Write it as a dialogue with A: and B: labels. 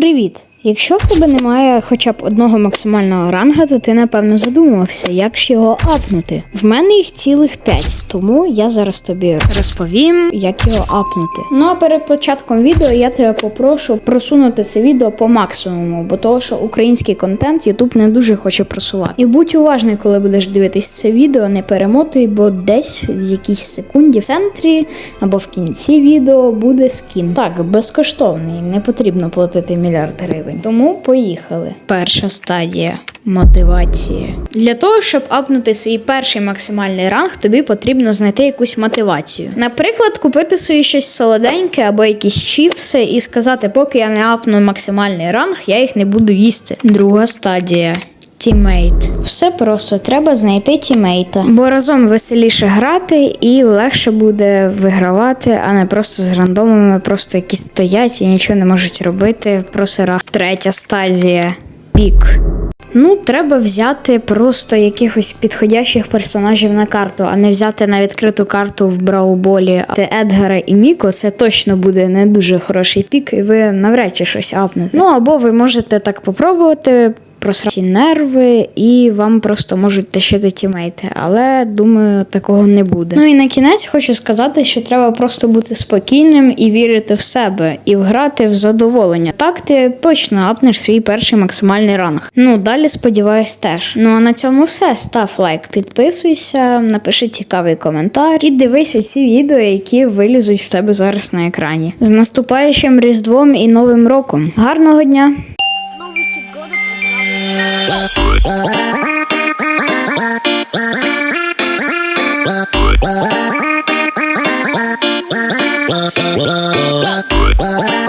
A: Привіт! Якщо в тебе немає хоча б одного максимального ранга, то ти напевно задумувався, як ж його апнути. В мене їх цілих 5, тому я зараз тобі розповім, як його апнути. Ну а перед початком відео я тебе попрошу просунути це відео по максимуму, бо того, що український контент YouTube не дуже хоче просувати. І будь уважний, коли будеш дивитись це відео, не перемотуй, бо десь в якійсь секунді в центрі або в кінці відео буде скін. Так, безкоштовний, не потрібно платити мільярд гривень. Тому поїхали. Перша стадія. Мотивація. Для того, щоб апнути свій перший максимальний ранг, тобі потрібно знайти якусь мотивацію. Наприклад, купити собі щось солоденьке або якісь чіпси і сказати, поки я не апну максимальний ранг, я їх не буду їсти. Друга стадія. Тімейт. Все просто треба знайти тімейта. Бо разом веселіше грати і легше буде вигравати, а не просто з рандомами, просто які стоять і нічого не можуть робити. Просто рах. Третя стадія. Пік. Ну, треба взяти просто якихось підходящих персонажів на карту, а не взяти на відкриту карту в Брауболі Те Едгара і Міко. Це точно буде не дуже хороший пік, і ви навряд чи щось апнете. Ну або ви можете так попробувати. Просрати нерви, і вам просто можуть тащити тімейти, але думаю, такого не буде. Ну і на кінець хочу сказати, що треба просто бути спокійним і вірити в себе, і вграти в задоволення. Так ти точно апнеш свій перший максимальний ранг. Ну далі сподіваюсь, теж. Ну а на цьому все. Став лайк, підписуйся, напиши цікавий коментар і дивись оці відео, які вилізуть в тебе зараз на екрані. З наступаючим Різдвом і Новим роком. Гарного дня!
B: Bye.